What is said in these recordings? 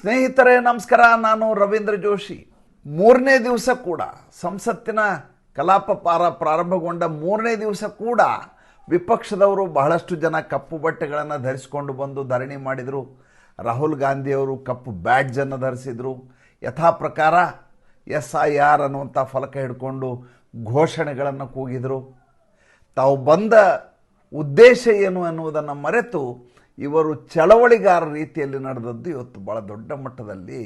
ಸ್ನೇಹಿತರೆ, ನಮಸ್ಕಾರ. ನಾನು ರವೀಂದ್ರ ಜೋಶಿ. ಮೂರನೇ ದಿವಸ ಕೂಡ ಸಂಸತ್ತಿನ ಕಲಾಪ ಪಾರ ಪ್ರಾರಂಭಗೊಂಡ ಮೂರನೇ ದಿವಸ ಕೂಡ ವಿಪಕ್ಷದವರು ಬಹಳಷ್ಟು ಜನ ಕಪ್ಪು ಬಟ್ಟೆಗಳನ್ನು ಧರಿಸಿಕೊಂಡು ಬಂದು ಧರಣಿ ಮಾಡಿದರು. ರಾಹುಲ್ ಗಾಂಧಿಯವರು ಕಪ್ಪು ಬ್ಯಾಡ್ಜನ್ನು ಧರಿಸಿದರು. ಯಥಾ ಪ್ರಕಾರ ಎಸ್ ಐ ಆರ್ ಅನ್ನುವಂಥ ಫಲಕ ಹಿಡ್ಕೊಂಡು ಘೋಷಣೆಗಳನ್ನು ಕೂಗಿದರು. ತಾವು ಬಂದ ಉದ್ದೇಶ ಏನು ಅನ್ನುವುದನ್ನು ಮರೆತು ಇವರು ಚಳವಳಿಗಾರ ರೀತಿಯಲ್ಲಿ ನಡೆದದ್ದು ಇವತ್ತು ಭಾಳ ದೊಡ್ಡ ಮಟ್ಟದಲ್ಲಿ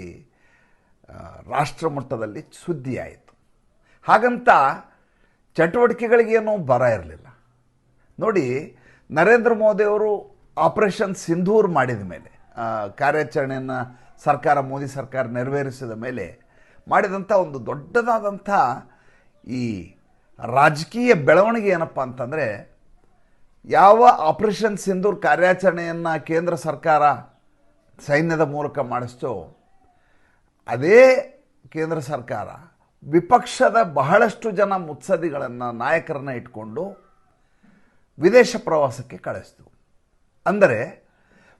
ರಾಷ್ಟ್ರ ಮಟ್ಟದಲ್ಲಿ ಸುದ್ದಿಯಾಯಿತು. ಹಾಗಂತ ಚಟುವಟಿಕೆಗಳಿಗೇನೂ ಬರ ಇರಲಿಲ್ಲ. ನೋಡಿ, ನರೇಂದ್ರ ಮೋದಿಯವರು ಆಪರೇಷನ್ ಸಿಂಧೂರ್ ಮಾಡಿದ ಮೇಲೆ ಕಾರ್ಯಾಚರಣೆಯನ್ನು ಸರ್ಕಾರ, ಮೋದಿ ಸರ್ಕಾರ ನೆರವೇರಿಸಿದ ಮೇಲೆ ಮಾಡಿದಂಥ ಒಂದು ದೊಡ್ಡದಾದಂಥ ಈ ರಾಜಕೀಯ ಬೆಳವಣಿಗೆ ಏನಪ್ಪ ಅಂತಂದರೆ ಯಾವ ಆಪರೇಷನ್ ಸಿಂಧೂರ್ ಕಾರ್ಯಾಚರಣೆಯನ್ನು ಕೇಂದ್ರ ಸರ್ಕಾರ ಸೈನ್ಯದ ಮೂಲಕ ಮಾಡಿಸ್ತೋ, ಅದೇ ಕೇಂದ್ರ ಸರ್ಕಾರ ವಿಪಕ್ಷದ ಬಹಳಷ್ಟು ಜನ ಮುತ್ಸದಿಗಳನ್ನು ನಾಯಕರನ್ನ ಇಟ್ಕೊಂಡು ವಿದೇಶ ಪ್ರವಾಸಕ್ಕೆ ಕಳಿಸ್ತು. ಅಂದರೆ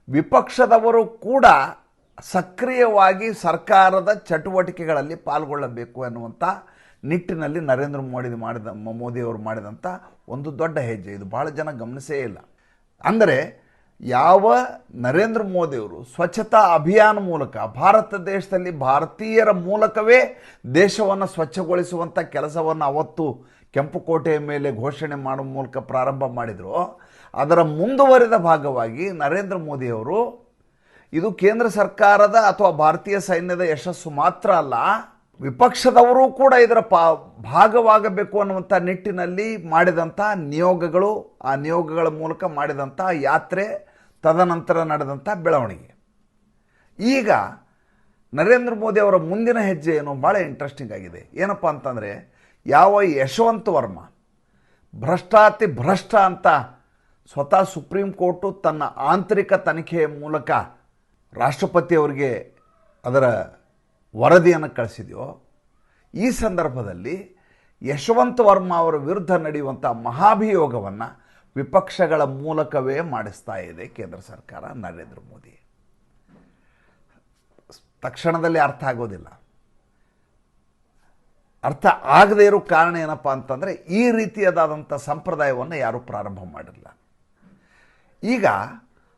ವಿಪಕ್ಷದವರು ಕೂಡ ಸಕ್ರಿಯವಾಗಿ ಸರ್ಕಾರದ ಚಟುವಟಿಕೆಗಳಲ್ಲಿ ಪಾಲ್ಗೊಳ್ಳಬೇಕು ಎನ್ನುವಂಥ ನಿಟ್ಟಿನಲ್ಲಿ ನರೇಂದ್ರ ಮೋದಿ ಮಾಡಿದ ಮೋದಿಯವರು ಮಾಡಿದಂಥ ಒಂದು ದೊಡ್ಡ ಹೆಜ್ಜೆ. ಇದು ಭಾಳ ಜನ ಗಮನಿಸೇ ಇಲ್ಲ. ಅಂದರೆ ಯಾವ ನರೇಂದ್ರ ಮೋದಿಯವರು ಸ್ವಚ್ಛತಾ ಅಭಿಯಾನ ಮೂಲಕ ಭಾರತ ದೇಶದಲ್ಲಿ ಭಾರತೀಯರ ಮೂಲಕವೇ ದೇಶವನ್ನು ಸ್ವಚ್ಛಗೊಳಿಸುವಂಥ ಕೆಲಸವನ್ನು ಅವತ್ತು ಕೆಂಪುಕೋಟೆಯ ಮೇಲೆ ಘೋಷಣೆ ಮಾಡುವ ಮೂಲಕ ಪ್ರಾರಂಭ ಮಾಡಿದರು, ಅದರ ಮುಂದುವರಿದ ಭಾಗವಾಗಿ ನರೇಂದ್ರ ಮೋದಿಯವರು ಇದು ಕೇಂದ್ರ ಸರ್ಕಾರದ ಅಥವಾ ಭಾರತೀಯ ಸೈನ್ಯದ ಯಶಸ್ಸು ಮಾತ್ರ ಅಲ್ಲ, ವಿಪಕ್ಷದವರು ಕೂಡ ಇದರ ಪಾ, ಭಾಗವಾಗಬೇಕು ಅನ್ನುವಂಥ ನಿಟ್ಟಿನಲ್ಲಿ ಮಾಡಿದಂಥ ನಿಯೋಗಗಳು, ಆ ನಿಯೋಗಗಳ ಮೂಲಕ ಮಾಡಿದಂಥ ಯಾತ್ರೆ, ತದನಂತರ ನಡೆದಂಥ ಬೆಳವಣಿಗೆ. ಈಗ ನರೇಂದ್ರ ಮೋದಿ ಅವರ ಮುಂದಿನ ಹೆಜ್ಜೆ ಏನು ಭಾಳ ಇಂಟ್ರೆಸ್ಟಿಂಗ್ ಆಗಿದೆ. ಏನಪ್ಪ ಅಂತಂದರೆ, ಯಾವ ಯಶವಂತ ವರ್ಮ, ಭ್ರಷ್ಟಾತಿ ಭ್ರಷ್ಟ ಅಂತ ಸ್ವತಃ ಸುಪ್ರೀಂ ಕೋರ್ಟು ತನ್ನ ಆಂತರಿಕ ತನಿಖೆಯ ಮೂಲಕ ರಾಷ್ಟ್ರಪತಿಯವರಿಗೆ ಅದರ ವರದಿಯನ್ನು ಕಳಿಸಿದೆಯೋ, ಈ ಸಂದರ್ಭದಲ್ಲಿ ಯಶವಂತ್ ವರ್ಮ ಅವರ ವಿರುದ್ಧ ನಡೆಯುವಂಥ ಮಹಾಭಿಯೋಗವನ್ನು ವಿಪಕ್ಷಗಳ ಮೂಲಕವೇ ಮಾಡಿಸ್ತಾ ಇದೆ ಕೇಂದ್ರ ಸರ್ಕಾರ, ನರೇಂದ್ರ ಮೋದಿ. ತಕ್ಷಣದಲ್ಲಿ ಅರ್ಥ ಆಗೋದಿಲ್ಲ. ಅರ್ಥ ಆಗದೇ ಇರೋ ಕಾರಣ ಏನಪ್ಪ ಅಂತಂದರೆ, ಈ ರೀತಿಯಾದಂಥ ಸಂಪ್ರದಾಯವನ್ನು ಯಾರೂ ಪ್ರಾರಂಭ ಮಾಡಿಲ್ಲ. ಈಗ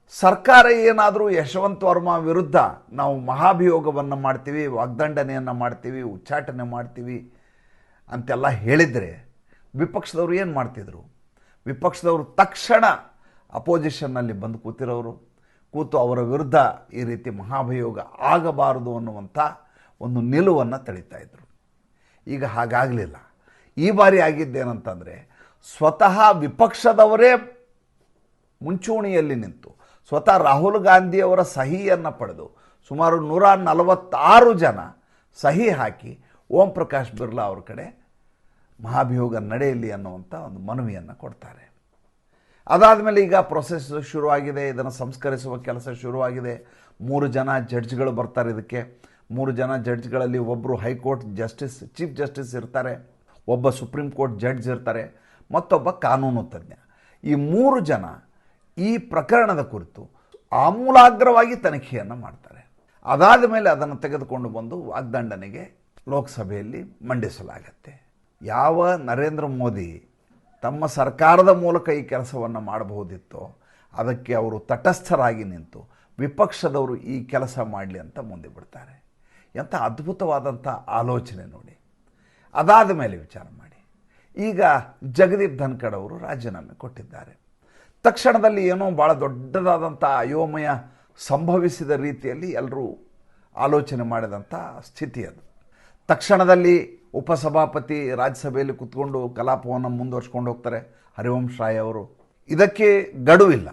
ಸರ್ಕಾರ ಏನಾದರೂ ಯಶವಂತ್ ವರ್ಮ ವಿರುದ್ಧ ನಾವು ಮಹಾಭಿಯೋಗವನ್ನು ಮಾಡ್ತೀವಿ, ವಾಗ್ದಂಡನೆಯನ್ನು ಮಾಡ್ತೀವಿ, ಉಚ್ಚಾಟನೆ ಮಾಡ್ತೀವಿ ಅಂತೆಲ್ಲ ಹೇಳಿದರೆ ವಿಪಕ್ಷದವರು ಏನು ಮಾಡ್ತಿದ್ರು? ವಿಪಕ್ಷದವರು ತಕ್ಷಣ ಅಪೋಸಿಷನ್ನಲ್ಲಿ ಬಂದು ಕೂತಿರೋರು. ಕೂತು ಅವರ ವಿರುದ್ಧ ಈ ರೀತಿ ಮಹಾಭಿಯೋಗ ಆಗಬಾರದು ಅನ್ನುವಂಥ ಒಂದು ನಿಲುವನ್ನು ತಳಿತಾ ಇದ್ರು. ಈಗ ಹಾಗಾಗಲಿಲ್ಲ. ಈ ಬಾರಿ ಆಗಿದ್ದೇನಂತಂದರೆ ಸ್ವತಃ ವಿಪಕ್ಷದವರೇ ಮುಂಚೂಣಿಯಲ್ಲಿ ನಿಂತು ಸ್ವತಃ ರಾಹುಲ್ ಗಾಂಧಿಯವರ ಸಹಿಯನ್ನು ಪಡೆದು ಸುಮಾರು ನೂರ ನಲವತ್ತಾರು ಜನ ಸಹಿ ಹಾಕಿ ಓಂ ಪ್ರಕಾಶ್ ಬಿರ್ಲಾ ಅವ್ರ ಕಡೆ ಮಹಾಭಿಯೋಗ ನಡೆಯಲಿ ಅನ್ನುವಂಥ ಒಂದು ಮನವಿಯನ್ನು ಕೊಡ್ತಾರೆ. ಅದಾದಮೇಲೆ ಈಗ ಪ್ರೊಸೆಸ್ ಶುರುವಾಗಿದೆ, ಇದನ್ನು ಸಂಸ್ಕರಿಸುವ ಕೆಲಸ ಶುರುವಾಗಿದೆ. ಮೂರು ಜನ ಜಡ್ಜ್ಗಳು ಬರ್ತಾರೆ ಇದಕ್ಕೆ. ಮೂರು ಜನ ಜಡ್ಜ್ಗಳಲ್ಲಿ ಒಬ್ಬರು ಹೈಕೋರ್ಟ್ ಜಸ್ಟಿಸ್, ಚೀಫ್ ಜಸ್ಟಿಸ್ ಇರ್ತಾರೆ. ಒಬ್ಬ ಸುಪ್ರೀಂ ಕೋರ್ಟ್ ಜಡ್ಜ್ ಇರ್ತಾರೆ. ಮತ್ತೊಬ್ಬ ಕಾನೂನು ತಜ್ಞ. ಈ ಮೂರು ಜನ ಈ ಪ್ರಕರಣದ ಕುರಿತು ಆಮೂಲಾಗ್ರವಾಗಿ ತನಿಖೆಯನ್ನು ಮಾಡ್ತಾರೆ. ಅದಾದ ಮೇಲೆ ಅದನ್ನು ತೆಗೆದುಕೊಂಡು ಬಂದು ವಾಗ್ದಂಡನೆಗೆ ಲೋಕಸಭೆಯಲ್ಲಿ ಮಂಡಿಸಲಾಗತ್ತೆ. ಯಾವ ನರೇಂದ್ರ ಮೋದಿ ತಮ್ಮ ಸರ್ಕಾರದ ಮೂಲಕ ಈ ಕೆಲಸವನ್ನು ಮಾಡಬಹುದಿತ್ತೋ ಅದಕ್ಕೆ ಅವರು ತಟಸ್ಥರಾಗಿ ನಿಂತು ವಿಪಕ್ಷದವರು ಈ ಕೆಲಸ ಮಾಡಲಿ ಅಂತ ಮುಂದೆ ಬಿಡ್ತಾರೆ. ಎಂಥ ಅದ್ಭುತವಾದಂಥ ಆಲೋಚನೆ ನೋಡಿ. ಅದಾದ ಮೇಲೆ ವಿಚಾರ ಮಾಡಿ. ಈಗ ಜಗದೀಪ್ ಧನ್ಕಡ್ ಅವರು ರಾಜೀನಾಮೆ ಕೊಟ್ಟಿದ್ದಾರೆ. ತಕ್ಷಣದಲ್ಲಿ ಏನೋ ಭಾಳ ದೊಡ್ಡದಾದಂಥ ಅಯೋಮಯ ಸಂಭವಿಸಿದ ರೀತಿಯಲ್ಲಿ ಎಲ್ಲರೂ ಆಲೋಚನೆ ಮಾಡಿದಂಥ ಸ್ಥಿತಿ ಅದು. ತಕ್ಷಣದಲ್ಲಿ ಉಪಸಭಾಪತಿ ರಾಜ್ಯಸಭೆಯಲ್ಲಿ ಕೂತ್ಕೊಂಡು ಕಲಾಪವನ್ನು ಮುಂದುವರ್ಸ್ಕೊಂಡು ಹೋಗ್ತಾರೆ ಹರಿವಂಶ್ ರಾಯ್ ಅವರು. ಇದಕ್ಕೆ ಗಡುವಿಲ್ಲ.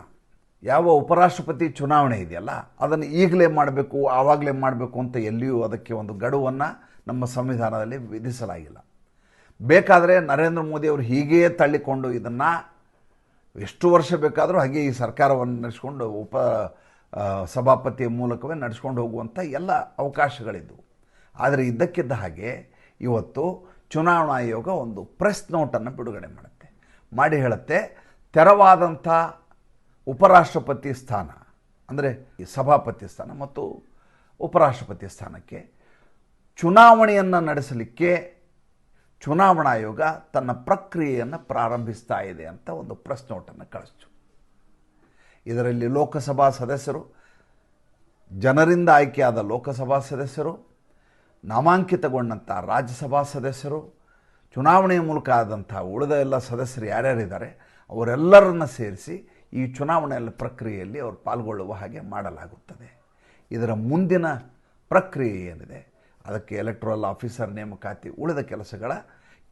ಯಾವ ಉಪರಾಷ್ಟ್ರಪತಿ ಚುನಾವಣೆ ಇದೆಯಲ್ಲ, ಅದನ್ನು ಈಗಲೇ ಮಾಡಬೇಕು, ಆವಾಗಲೇ ಮಾಡಬೇಕು ಅಂತ ಎಲ್ಲಿಯೂ ಅದಕ್ಕೆ ಒಂದು ಗಡುವನ್ನು ನಮ್ಮ ಸಂವಿಧಾನದಲ್ಲಿ ವಿಧಿಸಲಾಗಿಲ್ಲ. ಬೇಕಾದರೆ ನರೇಂದ್ರ ಮೋದಿ ಅವರು ಹೀಗೇ ತಳ್ಳಿಕೊಂಡು ಇದನ್ನು ಎಷ್ಟು ವರ್ಷ ಬೇಕಾದರೂ ಹಾಗೆ ಈ ಸರ್ಕಾರವನ್ನು ನಡೆಸ್ಕೊಂಡು ಉಪ ಸಭಾಪತಿಯ ಮೂಲಕವೇ ನಡೆಸ್ಕೊಂಡು ಹೋಗುವಂಥ ಎಲ್ಲ ಅವಕಾಶಗಳಿದ್ದವು. ಆದರೆ ಇದ್ದಕ್ಕಿದ್ದ ಹಾಗೆ ಇವತ್ತು ಚುನಾವಣಾ ಆಯೋಗ ಒಂದು ಪ್ರೆಸ್ ನೋಟನ್ನು ಬಿಡುಗಡೆ ಮಾಡುತ್ತೆ. ಮಾಡಿ ಹೇಳುತ್ತೆ, ತೆರವಾದಂಥ ಉಪರಾಷ್ಟ್ರಪತಿ ಸ್ಥಾನ, ಅಂದರೆ ಈ ಸಭಾಪತಿ ಸ್ಥಾನ ಮತ್ತು ಉಪರಾಷ್ಟ್ರಪತಿ ಸ್ಥಾನಕ್ಕೆ ಚುನಾವಣೆಯನ್ನು ನಡೆಸಲಿಕ್ಕೆ ಚುನಾವಣಾ ಆಯೋಗ ತನ್ನ ಪ್ರಕ್ರಿಯೆಯನ್ನು ಪ್ರಾರಂಭಿಸ್ತಾ ಇದೆ ಅಂತ ಒಂದು ಪ್ರೆಸ್ ನೋಟನ್ನು ಕಳಿಸ್ತು. ಇದರಲ್ಲಿ ಲೋಕಸಭಾ ಸದಸ್ಯರು, ಜನರಿಂದ ಆಯ್ಕೆಯಾದ ಲೋಕಸಭಾ ಸದಸ್ಯರು ನಾಮಾಂಕಿತಗೊಂಡಂಥ ರಾಜ್ಯಸಭಾ ಸದಸ್ಯರು, ಚುನಾವಣೆಯ ಮೂಲಕ ಆದಂಥ ಉಳಿದ ಎಲ್ಲ ಸದಸ್ಯರು ಯಾರ್ಯಾರಿದ್ದಾರೆ ಅವರೆಲ್ಲರನ್ನ ಸೇರಿಸಿ ಈ ಚುನಾವಣೆಯ ಪ್ರಕ್ರಿಯೆಯಲ್ಲಿ ಅವರು ಪಾಲ್ಗೊಳ್ಳುವ ಹಾಗೆ ಮಾಡಲಾಗುತ್ತದೆ. ಇದರ ಮುಂದಿನ ಪ್ರಕ್ರಿಯೆ ಏನಿದೆ? ಅದಕ್ಕೆ ಎಲೆಕ್ಟ್ರಲ್ ಆಫೀಸರ್ ನೇಮಕಾತಿ, ಉಳಿದ ಕೆಲಸಗಳ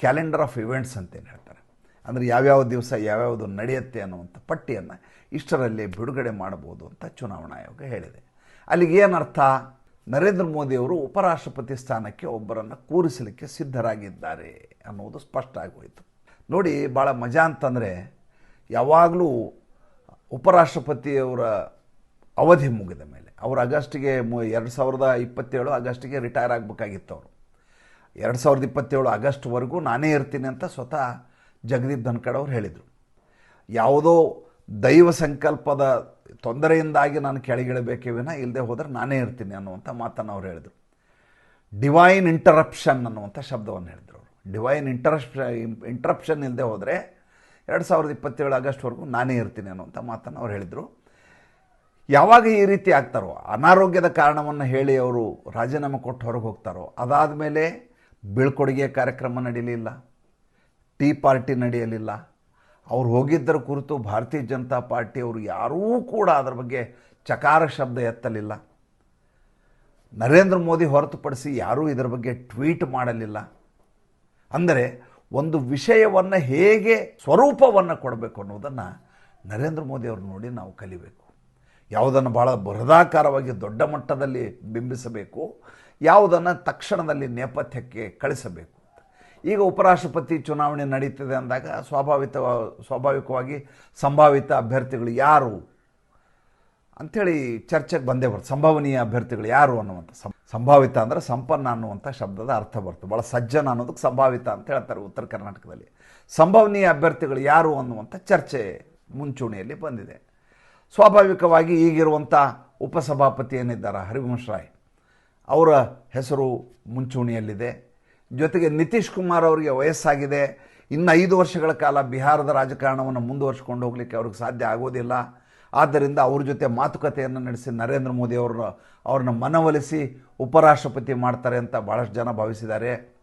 ಕ್ಯಾಲೆಂಡರ್ ಆಫ್ ಇವೆಂಟ್ಸ್ ಅಂತೇನು ಹೇಳ್ತಾರೆ. ಅಂದರೆ ಯಾವ್ಯಾವ ದಿವಸ ಯಾವ್ಯಾವುದು ನಡೆಯುತ್ತೆ ಅನ್ನುವಂಥ ಪಟ್ಟಿಯನ್ನು ಇಷ್ಟರಲ್ಲಿ ಬಿಡುಗಡೆ ಮಾಡಬಹುದು ಅಂತ ಚುನಾವಣಾ ಆಯೋಗ ಹೇಳಿದೆ. ಅಲ್ಲಿಗೆ ಏನರ್ಥ? ನರೇಂದ್ರ ಮೋದಿಯವರು ಉಪರಾಷ್ಟ್ರಪತಿ ಸ್ಥಾನಕ್ಕೆ ಒಬ್ಬರನ್ನು ಕೂರಿಸಲಿಕ್ಕೆ ಸಿದ್ಧರಾಗಿದ್ದಾರೆ ಅನ್ನೋದು ಸ್ಪಷ್ಟ ಆಗೋಯಿತು. ನೋಡಿ ಭಾಳ ಮಜಾ ಅಂತಂದರೆ ಯಾವಾಗಲೂ ಉಪರಾಷ್ಟ್ರಪತಿಯವರ ಅವಧಿ ಮುಗಿದ ಮೇಲೆ ಅವರು ಆಗಸ್ಟ್ಗೆ ಎರಡು ಸಾವಿರದ ಇಪ್ಪತ್ತೇಳು ಆಗಸ್ಟಿಗೆ ರಿಟೈರ್ ಆಗಬೇಕಾಗಿತ್ತು ಅವರು. ಎರಡು ಸಾವಿರದ ಇಪ್ಪತ್ತೇಳು ಆಗಸ್ಟ್ವರೆಗೂ ನಾನೇ ಇರ್ತೀನಿ ಅಂತ ಸ್ವತಃ ಜಗದೀಪ್ ಧನ್ಕಡ್ ಅವರು ಹೇಳಿದರು. ಯಾವುದೋ ದೈವ ಸಂಕಲ್ಪದ ತೊಂದರೆಯಿಂದಾಗಿ ನಾನು ಕೆಳಗಿಳಬೇಕೇ ವಿನ ಇಲ್ಲದೆ ಹೋದರೆ ನಾನೇ ಇರ್ತೀನಿ ಅನ್ನುವಂಥ ಮಾತನ್ನು ಅವ್ರು ಹೇಳಿದರು. ಡಿವೈನ್ ಇಂಟರಪ್ಷನ್ ಅನ್ನುವಂಥ ಶಬ್ದವನ್ನು ಹೇಳಿದರು ಅವರು. ಡಿವೈನ್ ಇಂಟರಪ್ಷ, ಇಂಟರಪ್ಷನ್ ಇಲ್ಲದೆ ಹೋದರೆ ಎರಡು ಸಾವಿರದ ಇಪ್ಪತ್ತೇಳು ಆಗಸ್ಟ್ವರೆಗೂ ನಾನೇ ಇರ್ತೀನಿ ಅನ್ನುವಂಥ ಮಾತನ್ನು ಅವ್ರು ಹೇಳಿದರು. ಯಾವಾಗ ಈ ರೀತಿ ಆಗ್ತಾರೋ, ಅನಾರೋಗ್ಯದ ಕಾರಣವನ್ನು ಹೇಳಿ ಅವರು ರಾಜೀನಾಮೆ ಕೊಟ್ಟು ಹೊರಗೆ ಹೋಗ್ತಾರೋ ಅದಾದ ಮೇಲೆ ಬೀಳ್ಕೊಡುಗೆ ಕಾರ್ಯಕ್ರಮ ನಡೀಲಿಲ್ಲ, ಟೀ ಪಾರ್ಟಿ ನಡೆಯಲಿಲ್ಲ. ಅವ್ರು ಹೋಗಿದ್ದರ ಕುರಿತು ಭಾರತೀಯ ಜನತಾ ಪಾರ್ಟಿಯವರು ಯಾರೂ ಕೂಡ ಅದರ ಬಗ್ಗೆ ಚಕಾರ ಶಬ್ದ ಎತ್ತಲಿಲ್ಲ. ನರೇಂದ್ರ ಮೋದಿ ಹೊರತುಪಡಿಸಿ ಯಾರೂ ಇದರ ಬಗ್ಗೆ ಟ್ವೀಟ್ ಮಾಡಲಿಲ್ಲ. ಅಂದರೆ ಒಂದು ವಿಷಯವನ್ನು ಹೇಗೆ ಸ್ವರೂಪವನ್ನು ಕೊಡಬೇಕು ಅನ್ನೋದನ್ನು ನರೇಂದ್ರ ಮೋದಿ ಅವರು ನೋಡಿ ನಾವು ಕಲಿಬೇಕು. ಯಾವುದನ್ನು ಭಾಳ ಬೃಹದಾಕಾರವಾಗಿ ದೊಡ್ಡ ಮಟ್ಟದಲ್ಲಿ ಬಿಂಬಿಸಬೇಕು, ಯಾವುದನ್ನು ತಕ್ಷಣದಲ್ಲಿ ನೇಪಥ್ಯಕ್ಕೆ ಕಳಿಸಬೇಕು. ಈಗ ಉಪರಾಷ್ಟ್ರಪತಿ ಚುನಾವಣೆ ನಡೀತಿದೆ ಅಂದಾಗ ಸ್ವಾಭಾವಿಕ ಸ್ವಾಭಾವಿಕವಾಗಿ ಸಂಭಾವಿತ ಅಭ್ಯರ್ಥಿಗಳು ಯಾರು ಅಂಥೇಳಿ ಚರ್ಚೆಗೆ ಬಂದೇ ಬರ್ತದೆ ಸಂಭವನೀಯ ಅಭ್ಯರ್ಥಿಗಳು ಯಾರು ಅನ್ನುವಂಥ ಸಂಭಾವಿತ ಅಂದರೆ ಸಂಪನ್ನ ಅನ್ನುವಂಥ ಶಬ್ದದ ಅರ್ಥ ಬರ್ತದೆ ಭಾಳ ಸಜ್ಜನ ಅನ್ನೋದಕ್ಕೆ ಸಂಭಾವಿತ ಅಂತ ಹೇಳ್ತಾರೆ ಉತ್ತರ ಕರ್ನಾಟಕದಲ್ಲಿ. ಸಂಭವನೀಯ ಅಭ್ಯರ್ಥಿಗಳು ಯಾರು ಅನ್ನುವಂಥ ಚರ್ಚೆ ಮುಂಚೂಣಿಯಲ್ಲಿ ಬಂದಿದೆ. ಸ್ವಾಭಾವಿಕವಾಗಿ ಈಗಿರುವಂಥ ಉಪಸಭಾಪತಿ ಏನಿದ್ದಾರೆ ಹರಿವಂಶ್ ರಾಯ್. ಅವರ ಹೆಸರು ಮುಂಚೂಣಿಯಲ್ಲಿದೆ. ಜೊತೆಗೆ ನಿತೀಶ್ ಕುಮಾರ್ ಅವರಿಗೆ ವಯಸ್ಸಾಗಿದೆ. ಇನ್ನು ಐದು ವರ್ಷಗಳ ಕಾಲ ಬಿಹಾರದ ರಾಜಕಾರಣವನ್ನು ಮುಂದುವರ್ಸ್ಕೊಂಡು ಹೋಗಲಿಕ್ಕೆ ಅವ್ರಿಗೆ ಸಾಧ್ಯ ಆಗೋದಿಲ್ಲ. ಆದ್ದರಿಂದ ಅವ್ರ ಜೊತೆ ಮಾತುಕತೆಯನ್ನು ನಡೆಸಿ ನರೇಂದ್ರ ಮೋದಿ ಅವರು, ಅವ್ರನ್ನ ಮನವೊಲಿಸಿ ಉಪರಾಷ್ಟ್ರಪತಿ ಮಾಡ್ತಾರೆ ಅಂತ ಭಾಳಷ್ಟು ಜನ ಭಾವಿಸಿದ್ದಾರೆ.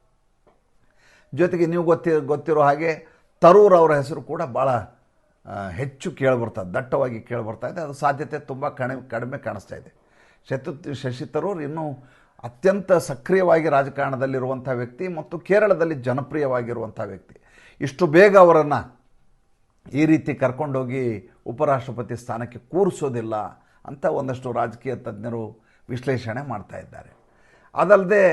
ಜೊತೆಗೆ ನೀವು ಗೊತ್ತಿ, ಗೊತ್ತಿರೋ ಹಾಗೆ ತರೂರ್ ಅವರ ಹೆಸರು ಕೂಡ ಭಾಳ ಹೆಚ್ಚು ಕೇಳಿಬರ್ತದೆ ದಟ್ಟವಾಗಿ ಕೇಳಿಬರ್ತಾ ಇದೆ. ಅದು ಸಾಧ್ಯತೆ ತುಂಬ ಕಡಿಮೆ ಕಡಿಮೆ ಕಾಣಿಸ್ತಾ ಇದೆ. ಶತು ಶಶಿ ತರೂರ್ ಇನ್ನೂ ಅತ್ಯಂತ ಸಕ್ರಿಯವಾಗಿ ರಾಜಕಾರಣದಲ್ಲಿರುವಂಥ ವ್ಯಕ್ತಿ ಮತ್ತು ಕೇರಳದಲ್ಲಿ ಜನಪ್ರಿಯವಾಗಿರುವಂಥ ವ್ಯಕ್ತಿ. ಇಷ್ಟು ಬೇಗ ಅವರನ್ನು ಈ ರೀತಿ ಕರ್ಕೊಂಡೋಗಿ ಉಪರಾಷ್ಟ್ರಪತಿ ಸ್ಥಾನಕ್ಕೆ ಕೂರಿಸೋದಿಲ್ಲ ಅಂತ ಒಂದಷ್ಟು ರಾಜಕೀಯ ತಜ್ಞರು ವಿಶ್ಲೇಷಣೆ ಮಾಡ್ತಾ ಇದ್ದಾರೆ. ಅದಲ್ಲದೆ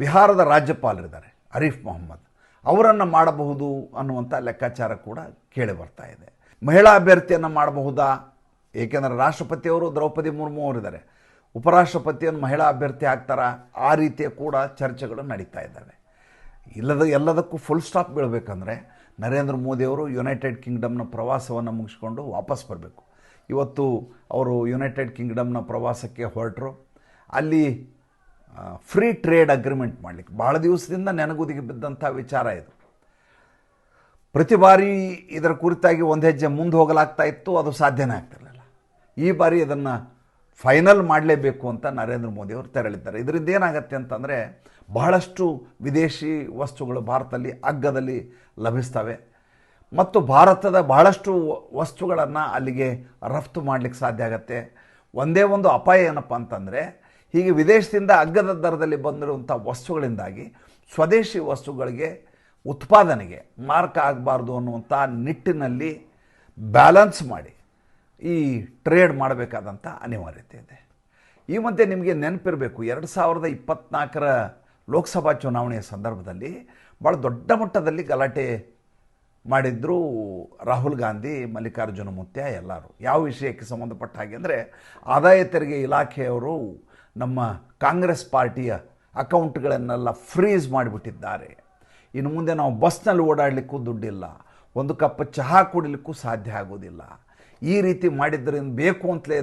ಬಿಹಾರದ ರಾಜ್ಯಪಾಲರಿದ್ದಾರೆ, ಅರೀಫ್ ಮೊಹಮ್ಮದ್. ಅವರನ್ನು ಮಾಡಬಹುದು ಅನ್ನುವಂಥ ಲೆಕ್ಕಾಚಾರ ಕೂಡ ಕೇಳಿ ಬರ್ತಾ ಇದೆ. ಮಹಿಳಾ ಅಭ್ಯರ್ಥಿಯನ್ನು ಮಾಡಬಹುದಾ? ಏಕೆಂದರೆ ರಾಷ್ಟ್ರಪತಿಯವರು ದ್ರೌಪದಿ ಮುರ್ಮು ಅವರಿದ್ದಾರೆ. ಉಪರಾಷ್ಟ್ರಪತಿಯನ್ನು ಮಹಿಳಾ ಅಭ್ಯರ್ಥಿ ಆಗ್ತಾರಾ? ಆ ರೀತಿಯ ಕೂಡ ಚರ್ಚೆಗಳು ನಡೀತಾ ಇದ್ದಾವೆ. ಇಲ್ಲದ ಎಲ್ಲದಕ್ಕೂ ಫುಲ್ ಸ್ಟಾಪ್ ಬೀಳಬೇಕಂದ್ರೆ ನರೇಂದ್ರ ಮೋದಿಯವರು ಯುನೈಟೆಡ್ ಕಿಂಗ್ಡಮ್ನ ಪ್ರವಾಸವನ್ನು ಮುಗಿಸ್ಕೊಂಡು ವಾಪಸ್ ಬರಬೇಕು. ಇವತ್ತು ಅವರು ಯುನೈಟೆಡ್ ಕಿಂಗ್ಡಮ್ನ ಪ್ರವಾಸಕ್ಕೆ ಹೊರಟರು. ಅಲ್ಲಿ ಫ್ರೀ ಟ್ರೇಡ್ ಅಗ್ರಿಮೆಂಟ್ ಮಾಡಲಿಕ್ಕೆ. ಭಾಳ ದಿವಸದಿಂದ ನೆನಗುದಿಗೆ ಬಿದ್ದಂಥ ವಿಚಾರ ಇದು. ಪ್ರತಿ ಬಾರಿ ಇದರ ಕುರಿತಾಗಿ ಒಂದು ಹೆಜ್ಜೆ ಮುಂದೆ ಹೋಗಲಾಗ್ತಾ ಇತ್ತು, ಅದು ಸಾಧ್ಯನೇ ಆಗ್ತಿರಲಿಲ್ಲ. ಈ ಬಾರಿ ಇದನ್ನು ಫೈನಲ್ ಮಾಡಲೇಬೇಕು ಅಂತ ನರೇಂದ್ರ ಮೋದಿ ಅವರು ತೆರಳಿದ್ದಾರೆ. ಇದರಿಂದ ಏನಾಗತ್ತೆ ಅಂತಂದರೆ, ಬಹಳಷ್ಟು ವಿದೇಶಿ ವಸ್ತುಗಳು ಭಾರತದಲ್ಲಿ ಅಗ್ಗದಲ್ಲಿ ಲಭಿಸ್ತವೆ. ಮತ್ತು ಭಾರತದ ಬಹಳಷ್ಟು ವಸ್ತುಗಳನ್ನು ಅಲ್ಲಿಗೆ ರಫ್ತು ಮಾಡಲಿಕ್ಕೆ ಸಾಧ್ಯ ಆಗತ್ತೆ. ಒಂದೇ ಒಂದು ಅಪಾಯ ಏನಪ್ಪ ಅಂತಂದರೆ ಹೀಗೆ ವಿದೇಶದಿಂದ ಅಗ್ಗದ ದರದಲ್ಲಿ ಬಂದಿರುವಂಥ ವಸ್ತುಗಳಿಂದಾಗಿ ಸ್ವದೇಶಿ ವಸ್ತುಗಳಿಗೆ ಉತ್ಪಾದನೆಗೆ ಮಾರ್ಕ ಆಗಬಾರ್ದು ಅನ್ನುವಂಥ ನಿಟ್ಟಿನಲ್ಲಿ ಬ್ಯಾಲೆನ್ಸ್ ಮಾಡಿ ಈ ಟ್ರೇಡ್ ಮಾಡಬೇಕಾದಂಥ ಅನಿವಾರ್ಯತೆ ಇದೆ. ಈ ಮಧ್ಯೆ ನಿಮಗೆ ನೆನಪಿರಬೇಕು, ಎರಡು ಸಾವಿರದ ಇಪ್ಪತ್ನಾಲ್ಕರ ಲೋಕಸಭಾ ಚುನಾವಣೆಯ ಸಂದರ್ಭದಲ್ಲಿ ಭಾಳ ದೊಡ್ಡ ಮಟ್ಟದಲ್ಲಿ ಗಲಾಟೆ ಮಾಡಿದ್ರು ರಾಹುಲ್ ಗಾಂಧಿ, ಮಲ್ಲಿಕಾರ್ಜುನ ಮುತ್ಯ ಎಲ್ಲರೂ. ಯಾವ ವಿಷಯಕ್ಕೆ ಸಂಬಂಧಪಟ್ಟ ಹಾಗೆ ಅಂದರೆ ಆದಾಯ ತೆರಿಗೆ ಇಲಾಖೆಯವರು ನಮ್ಮ ಕಾಂಗ್ರೆಸ್ ಪಾರ್ಟಿಯ ಅಕೌಂಟ್ಗಳನ್ನೆಲ್ಲ ಫ್ರೀಸ್ ಮಾಡಿಬಿಟ್ಟಿದ್ದಾರೆ. ಇನ್ನು ಮುಂದೆ ನಾವು ಬಸ್ನಲ್ಲಿ ಓಡಾಡಲಿಕ್ಕೂ ದುಡ್ಡಿಲ್ಲ. ಒಂದು ಕಪ್ ಚಹಾ ಕುಡಿಲಿಕ್ಕೂ ಸಾಧ್ಯ ಆಗೋದಿಲ್ಲ. ಈ ರೀತಿ ಮಾಡಿದ್ದರಿಂದ ಬೇಕು ಅಂತಲೇ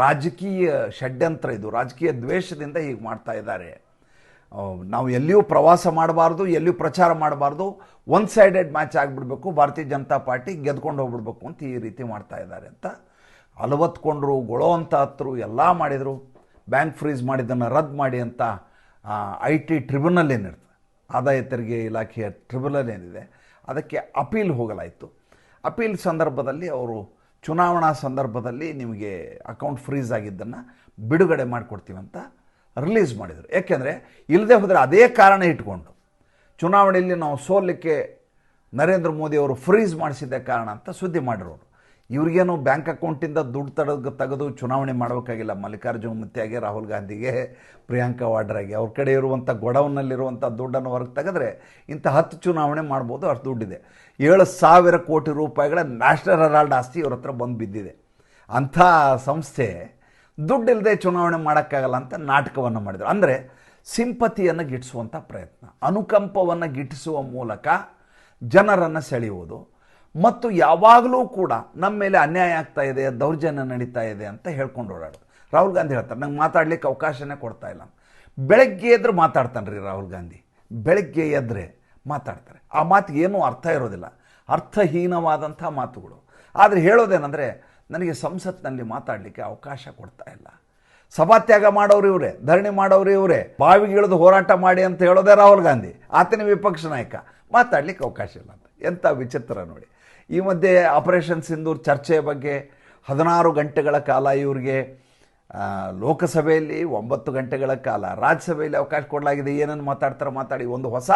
ರಾಜಕೀಯ ಷಡ್ಯಂತ್ರ ಇದು, ರಾಜಕೀಯ ದ್ವೇಷದಿಂದ ಹೀಗೆ ಮಾಡ್ತಾ ಇದ್ದಾರೆ. ನಾವು ಎಲ್ಲಿಯೂ ಪ್ರವಾಸ ಮಾಡಬಾರ್ದು, ಎಲ್ಲಿಯೂ ಪ್ರಚಾರ ಮಾಡಬಾರ್ದು ಒನ್ ಸೈಡೆಡ್ ಮ್ಯಾಚ್ ಆಗಿಬಿಡ್ಬೇಕು, ಭಾರತೀಯ ಜನತಾ ಪಾರ್ಟಿ ಗೆದ್ಕೊಂಡು ಹೋಗ್ಬಿಡ್ಬೇಕು ಅಂತ ಈ ರೀತಿ ಮಾಡ್ತಾ ಇದ್ದಾರೆ ಅಂತ. ಅಲವತ್ಕೊಂಡ್ರು ಗೊಳೋ ಅಂತ ಹತ್ತರು, ಎಲ್ಲ ಮಾಡಿದರು. ಬ್ಯಾಂಕ್ ಫ್ರೀಸ್ ಮಾಡಿದ್ದನ್ನು ರದ್ದು ಮಾಡಿ ಅಂತ ಐ ಟಿ ಟ್ರಿಬ್ಯುನಲ್ ಏನಿರ್ತದೆ, ಆದಾಯ ತೆರಿಗೆ ಇಲಾಖೆಯ ಟ್ರಿಬ್ಯುನಲ್ ಏನಿದೆ, ಅದಕ್ಕೆ ಅಪೀಲ್ ಹೋಗಲಾಯಿತು. ಅಪೀಲ್ ಸಂದರ್ಭದಲ್ಲಿ ಅವರು, ಚುನಾವಣಾ ಸಂದರ್ಭದಲ್ಲಿ ನಿಮಗೆ ಅಕೌಂಟ್ ಫ್ರೀಸ್ ಆಗಿದ್ದನ್ನು ಬಿಡುಗಡೆ ಮಾಡಿಕೊಡ್ತೀವಿ ಅಂತ ರಿಲೀಸ್ ಮಾಡಿದರು. ಯಾಕೆಂದರೆ ಇಲ್ಲದೆ ಹೋದರೆ ಅದೇ ಕಾರಣ ಇಟ್ಕೊಂಡು, ಚುನಾವಣೆಯಲ್ಲಿ ನಾವು ಸೋಲಿಕ್ಕೆ ನರೇಂದ್ರ ಮೋದಿ ಅವರು ಫ್ರೀಸ್ ಮಾಡಿಸಿದ್ದೆ ಕಾರಣ ಅಂತ ಸುದ್ದಿ ಮಾಡಿರೋರು. ಇವ್ರಿಗೇನು ಬ್ಯಾಂಕ್ ಅಕೌಂಟಿಂದ ದುಡ್ಡು ತಡೆದು ತೆಗೆದು ಚುನಾವಣೆ ಮಾಡಬೇಕಾಗಿಲ್ಲ. ಮಲ್ಲಿಕಾರ್ಜುನ ಮುತ್ಯಾಗೆ, ರಾಹುಲ್ ಗಾಂಧಿಗೆ, ಪ್ರಿಯಾಂಕಾ ವಾಡ್ರಾಗೆ. ಅವ್ರ ಕಡೆ ಇರುವಂಥ ಗೊಡವನ್ನಲ್ಲಿರುವಂಥ ದುಡ್ಡನ್ನು ಹೊರಗೆ ತೆಗೆದ್ರೆ ಇಂಥ ಹತ್ತು ಚುನಾವಣೆ ಮಾಡ್ಬೋದು, ಅಷ್ಟು ದುಡ್ಡಿದೆ. ಏಳು ಸಾವಿರ ಕೋಟಿ ರೂಪಾಯಿಗಳ ನ್ಯಾಷನಲ್ ಹೆರಾಲ್ಡ್ ಆಸ್ತಿ ಇವ್ರ ಹತ್ರ ಬಂದು ಬಿದ್ದಿದೆ. ಅಂಥ ಸಂಸ್ಥೆ ದುಡ್ಡಿಲ್ಲದೆ ಚುನಾವಣೆ ಮಾಡೋಕ್ಕಾಗಲ್ಲ ಅಂತ ನಾಟಕವನ್ನು ಮಾಡಿದರು. ಅಂದರೆ ಸಿಂಪತಿಯನ್ನು ಗಿಟ್ಟಿಸುವಂಥ ಪ್ರಯತ್ನ. ಅನುಕಂಪವನ್ನು ಗಿಟ್ಟಿಸುವ ಮೂಲಕ ಜನರನ್ನು ಸೆಳೆಯುವುದು. ಮತ್ತು ಯಾವಾಗಲೂ ಕೂಡ ನಮ್ಮ ಮೇಲೆ ಅನ್ಯಾಯ ಆಗ್ತಾ ಇದೆ, ದೌರ್ಜನ್ಯ ನಡೀತಾ ಇದೆ ಅಂತ ಹೇಳ್ಕೊಂಡು ಓಡಾಡೋದು. ರಾಹುಲ್ ಗಾಂಧಿ ಹೇಳ್ತಾರೆ, ನಂಗೆ ಮಾತಾಡ್ಲಿಕ್ಕೆ ಅವಕಾಶನೇ ಕೊಡ್ತಾ ಇಲ್ಲ. ಬೆಳಗ್ಗೆ ಎದ್ರೆ ಮಾತಾಡ್ತಾನೆ ರೀ ರಾಹುಲ್ ಗಾಂಧಿ. ಬೆಳಗ್ಗೆ ಎದ್ರೆ ಮಾತಾಡ್ತಾರೆ. ಆ ಮಾತಿಗೆ ಏನೂ ಅರ್ಥ ಇರೋದಿಲ್ಲ. ಅರ್ಥಹೀನವಾದಂಥ ಮಾತುಗಳು. ಆದರೆ ಹೇಳೋದೇನೆಂದರೆ, ನನಗೆ ಸಂಸತ್ನಲ್ಲಿ ಮಾತಾಡಲಿಕ್ಕೆ ಅವಕಾಶ ಕೊಡ್ತಾ ಇಲ್ಲ. ಸಭಾತ್ಯಾಗ ಮಾಡೋರು ಇವರೇ, ಧರಣಿ ಮಾಡೋರು ಇವರೇ, ಬಾವಿಗೆ ಇಳಿದು ಹೋರಾಟ ಮಾಡಿ ಅಂತ ಹೇಳೋದೇ ರಾಹುಲ್ ಗಾಂಧಿ. ಆತನ ವಿಪಕ್ಷ ನಾಯಕ. ಮಾತಾಡಲಿಕ್ಕೆ ಅವಕಾಶ ಇಲ್ಲ ಅಂತ. ಎಂಥ ವಿಚಿತ್ರ ನೋಡಿ. ಈ ಮಧ್ಯೆ ಆಪರೇಷನ್ ಸಿಂಧೂರ್ ಚರ್ಚೆಯ ಬಗ್ಗೆ ಹದಿನಾರು ಗಂಟೆಗಳ ಕಾಲ ಇವ್ರಿಗೆ ಲೋಕಸಭೆಯಲ್ಲಿ ಒಂಬತ್ತು ಗಂಟೆಗಳ ಕಾಲ ರಾಜ್ಯಸಭೆಯಲ್ಲಿ ಅವಕಾಶ ಕೊಡಲಾಗಿದೆ. ಏನನ್ನು ಮಾತಾಡ್ತಾರೆ ಮಾತಾಡಿ. ಒಂದು ಹೊಸ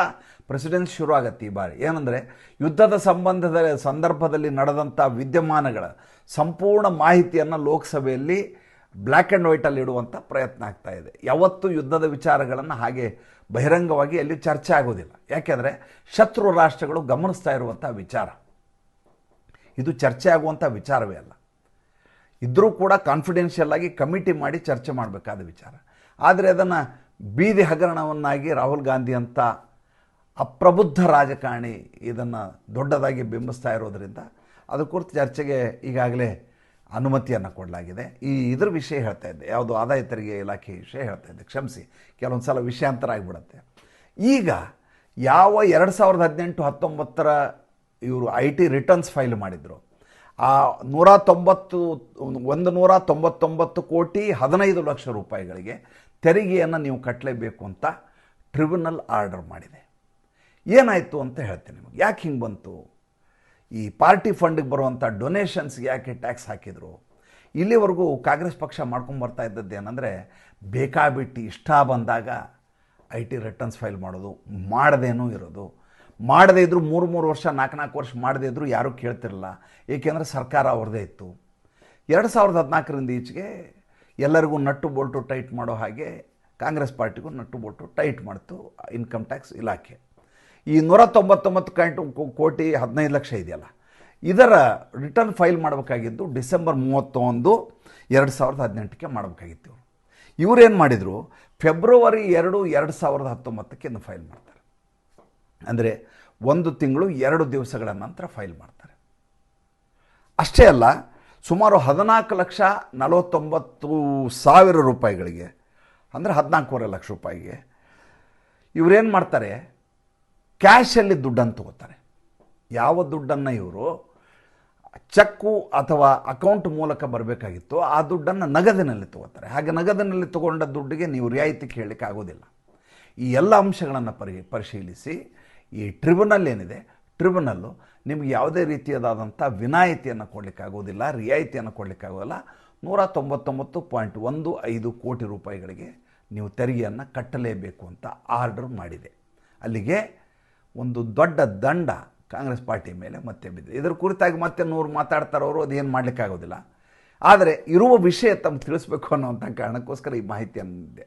ಪ್ರೆಸಿಡೆನ್ಸ್ ಶುರು ಆಗತ್ತೆ ಈ ಬಾರಿ. ಏನಂದರೆ, ಯುದ್ಧದ ಸಂಬಂಧದ ಸಂದರ್ಭದಲ್ಲಿ ನಡೆದಂಥ ವಿದ್ಯಮಾನಗಳ ಸಂಪೂರ್ಣ ಮಾಹಿತಿಯನ್ನು ಲೋಕಸಭೆಯಲ್ಲಿ ಬ್ಲ್ಯಾಕ್ ಆ್ಯಂಡ್ ವೈಟಲ್ಲಿ ಇಡುವಂಥ ಪ್ರಯತ್ನ ಆಗ್ತಾ ಇದೆ. ಯಾವತ್ತೂ ಯುದ್ಧದ ವಿಚಾರಗಳನ್ನು ಹಾಗೆ ಬಹಿರಂಗವಾಗಿ ಅಲ್ಲಿ ಚರ್ಚೆ ಆಗೋದಿಲ್ಲ. ಯಾಕೆಂದರೆ ಶತ್ರು ರಾಷ್ಟ್ರಗಳು ಗಮನಿಸ್ತಾ ಇರುವಂಥ ವಿಚಾರ. ಇದು ಚರ್ಚೆ ಆಗುವಂಥ ವಿಚಾರವೇ ಅಲ್ಲ. ಇದ್ದರೂ ಕೂಡ ಕಾನ್ಫಿಡೆನ್ಷಿಯಲ್ ಆಗಿ ಕಮಿಟಿ ಮಾಡಿ ಚರ್ಚೆ ಮಾಡಬೇಕಾದ ವಿಚಾರ. ಆದರೆ ಅದನ್ನು ಬೀದಿ ಹಗರಣವನ್ನಾಗಿ ರಾಹುಲ್ ಗಾಂಧಿ ಅಂತ ಅಪ್ರಬುದ್ಧ ರಾಜಕಾರಣಿ ಇದನ್ನು ದೊಡ್ಡದಾಗಿ ಬಿಂಬಿಸ್ತಾ ಇರೋದರಿಂದ ಅದು ಕುರಿತು ಚರ್ಚೆಗೆ ಈಗಾಗಲೇ ಅನುಮತಿಯನ್ನು ಕೊಡಲಾಗಿದೆ. ಈ ಇದ್ರ ವಿಷಯ ಹೇಳ್ತಾ ಇದ್ದೆ. ಯಾವುದು ಆದಾಯ ತೆರಿಗೆ ಇಲಾಖೆ ವಿಷಯ ಹೇಳ್ತಾ ಇದ್ದೆ. ಕ್ಷಮಿಸಿ. ಕೆಲವೊಂದು ಸಲ ವಿಷಯಾಂತರ ಆಗಿಬಿಡುತ್ತೆ. ಈಗ ಯಾವ ಎರಡು ಸಾವಿರದ ಹದಿನೆಂಟು ಹತ್ತೊಂಬತ್ತರ ಇವರು ಐ ಟಿ ರಿಟರ್ನ್ಸ್ ಫೈಲ್ ಮಾಡಿದರು. ಆ ನೂರ ತೊಂಬತ್ತು ಒಂದು ನೂರ ತೊಂಬತ್ತೊಂಬತ್ತು ಕೋಟಿ ಹದಿನೈದು ಲಕ್ಷ ರೂಪಾಯಿಗಳಿಗೆ ತೆರಿಗೆಯನ್ನು ನೀವು ಕಟ್ಟಲೇಬೇಕು ಅಂತ ಟ್ರಿಬ್ಯುನಲ್ ಆರ್ಡರ್ ಮಾಡಿದೆ. ಏನಾಯಿತು ಅಂತ ಹೇಳ್ತೀನಿ ನಿಮಗೆ. ಯಾಕೆ ಹಿಂಗೆ ಬಂತು? ಈ ಪಾರ್ಟಿ ಫಂಡಿಗೆ ಬರುವಂಥ ಡೊನೇಷನ್ಸ್ಗೆ ಯಾಕೆ ಟ್ಯಾಕ್ಸ್ ಹಾಕಿದರು? ಇಲ್ಲಿವರೆಗೂ ಕಾಂಗ್ರೆಸ್ ಪಕ್ಷ ಮಾಡ್ಕೊಂಡು ಬರ್ತಾ ಇದ್ದದ್ದು ಏನಂದರೆ ಬೇಕಾಬಿಟ್ಟು ಇಷ್ಟ ಬಂದಾಗ ಐ ಟಿ ರಿಟರ್ನ್ಸ್ ಫೈಲ್ ಮಾಡೋದು, ಮಾಡದೇನೂ ಇರೋದು. ಮಾಡದೇ ಇದ್ದರೂ ಮೂರು ಮೂರು ವರ್ಷ, ನಾಲ್ಕು ನಾಲ್ಕು ವರ್ಷ ಮಾಡದೇ ಇದ್ದರೂ ಯಾರೂ ಕೇಳ್ತಿರಲ್ಲ ಏಕೆಂದರೆ ಸರ್ಕಾರ ಅವ್ರದ್ದೇ ಇತ್ತು. ಎರಡು ಸಾವಿರದ ಹದಿನಾಲ್ಕರಿಂದ ಈಚೆಗೆ ಎಲ್ಲರಿಗೂ ನಟ್ಟು ಬೋಲ್ಟು ಟೈಟ್ ಮಾಡೋ ಹಾಗೆ ಕಾಂಗ್ರೆಸ್ ಪಾರ್ಟಿಗೂ ನಟ್ಟು ಬೋಲ್ಟು ಟೈಟ್ ಮಾಡ್ತು ಇನ್ಕಮ್ ಟ್ಯಾಕ್ಸ್ ಇಲಾಖೆ. ಈ ನೂರ ತೊಂಬತ್ತೊಂಬತ್ತು ಕಾಯಿಂಟ್ ಕೋಟಿ ಹದಿನೈದು ಲಕ್ಷ ಇದೆಯಲ್ಲ, ಇದರ ರಿಟರ್ನ್ ಫೈಲ್ ಮಾಡಬೇಕಾಗಿದ್ದು ಡಿಸೆಂಬರ್ ಮೂವತ್ತೊಂದು ಎರಡು ಸಾವಿರದ ಹದಿನೆಂಟಕ್ಕೆ ಮಾಡಬೇಕಾಗಿತ್ತು ಇವರು. ಇವರೇನು ಮಾಡಿದರು? ಫೆಬ್ರವರಿ ಎರಡು ಎರಡು ಸಾವಿರದ ಹತ್ತೊಂಬತ್ತಕ್ಕೆ ಇನ್ನು ಫೈಲ್ ಮಾಡ್ತಾರೆ. ಅಂದರೆ ಒಂದು ತಿಂಗಳು ಎರಡು ದಿವಸಗಳ ನಂತರ ಫೈಲ್ ಮಾಡ್ತಾರೆ. ಅಷ್ಟೇ ಅಲ್ಲ, ಸುಮಾರು ಹದಿನಾಲ್ಕು ಲಕ್ಷ ನಲವತ್ತೊಂಬತ್ತು ಸಾವಿರ ರೂಪಾಯಿಗಳಿಗೆ, ಅಂದರೆ ಹದಿನಾಲ್ಕೂವರೆ ಲಕ್ಷ ರೂಪಾಯಿಗೆ, ಇವರೇನು ಮಾಡ್ತಾರೆ? ಕ್ಯಾಶಲ್ಲಿ ದುಡ್ಡನ್ನು ತಗೋತಾರೆ. ಯಾವ ದುಡ್ಡನ್ನು ಇವರು? ಚೆಕ್ಕು ಅಥವಾ ಅಕೌಂಟ್ ಮೂಲಕ ಬರಬೇಕಾಗಿತ್ತು, ಆ ದುಡ್ಡನ್ನು ನಗದಿನಲ್ಲಿ ತಗೋತಾರೆ. ಹಾಗೆ ನಗದಿನಲ್ಲಿ ತಗೊಂಡ ದುಡ್ಡಿಗೆ ನೀವು ರಿಯಾಯಿತಿ ಕೇಳಲಿಕ್ಕೆ ಆಗೋದಿಲ್ಲ. ಈ ಎಲ್ಲ ಅಂಶಗಳನ್ನು ಪರಿ ಪರಿಶೀಲಿಸಿ ಈ ಟ್ರಿಬ್ಯುನಲ್ ಏನಿದೆ? ಟ್ರಿಬ್ಯುನಲ್ಲು ನಿಮಗೆ ಯಾವುದೇ ರೀತಿಯಾದಂಥ ವಿನಾಯಿತಿಯನ್ನು ಕೊಡಲಿಕ್ಕಾಗೋದಿಲ್ಲ ರಿಯಾಯಿತಿಯನ್ನು ಕೊಡಲಿಕ್ಕಾಗೋದಿಲ್ಲ ನೂರ ತೊಂಬತ್ತೊಂಬತ್ತು ಪಾಯಿಂಟ್ ಒಂದು ಐದು ಕೋಟಿ ರೂಪಾಯಿಗಳಿಗೆ ನೀವು ತೆರಿಗೆಯನ್ನು ಕಟ್ಟಲೇಬೇಕು ಅಂತ ಆರ್ಡರ್ ಮಾಡಿದೆ. ಅಲ್ಲಿಗೆ ಒಂದು ದೊಡ್ಡ ದಂಡ ಕಾಂಗ್ರೆಸ್ ಪಾರ್ಟಿ ಮೇಲೆ ಮತ್ತೆ ಬಿದ್ದಿದೆ. ಇದರ ಕುರಿತಾಗಿ ಮತ್ತೆ ನೂರು ಮಾತಾಡ್ತಾರವರು ಅದೇನು ಮಾಡಲಿಕ್ಕಾಗೋದಿಲ್ಲ ಆದರೆ ಇರುವ ವಿಷಯ ತಮ್ಗೆ ತಿಳಿಸ್ಬೇಕು ಅನ್ನೋವಂಥ ಕಾರಣಕ್ಕೋಸ್ಕರ ಈ ಮಾಹಿತಿಯನ್ನಿದೆ